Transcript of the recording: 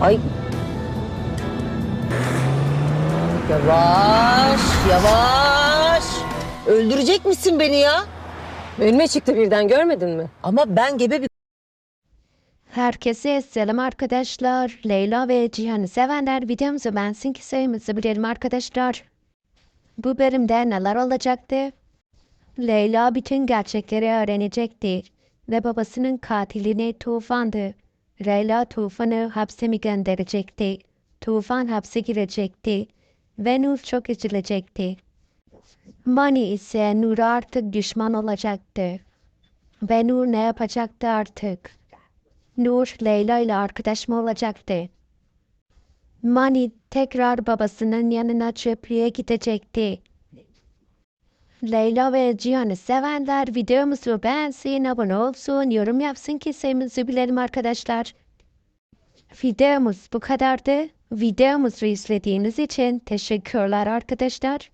Ay. Yavaş, yavaş. Öldürecek misin beni ya? Önüme çıktı birden görmedin mi? Ama ben gebe bir Herkese selam arkadaşlar. Leyla ve Cihan'ı sevenler videomuzu beğensin ki sayımızı bilelim arkadaşlar. Bu bölümde neler olacaktı? Leyla bütün gerçekleri öğrenecekti ve babasının katilini Tufan'dı. Leyla Tufan'ı hapse mi gönderecekti? Tufan hapse girecekti ve Nur çok üzülecekti. Mani ise Nur'a artık düşman olacaktı. Ve Nur ne yapacaktı artık? Nur Leyla ile arkadaş mı olacaktı? Mani tekrar babasının yanına çöplüğe gidecekti. Leyla ve Cihan'ı sevenler videomuzu beğensin, abone olsun, yorum yapsın ki sayımızı bilelim arkadaşlar. Videomuz bu kadardı. Videomuzu izlediğiniz için teşekkürler arkadaşlar.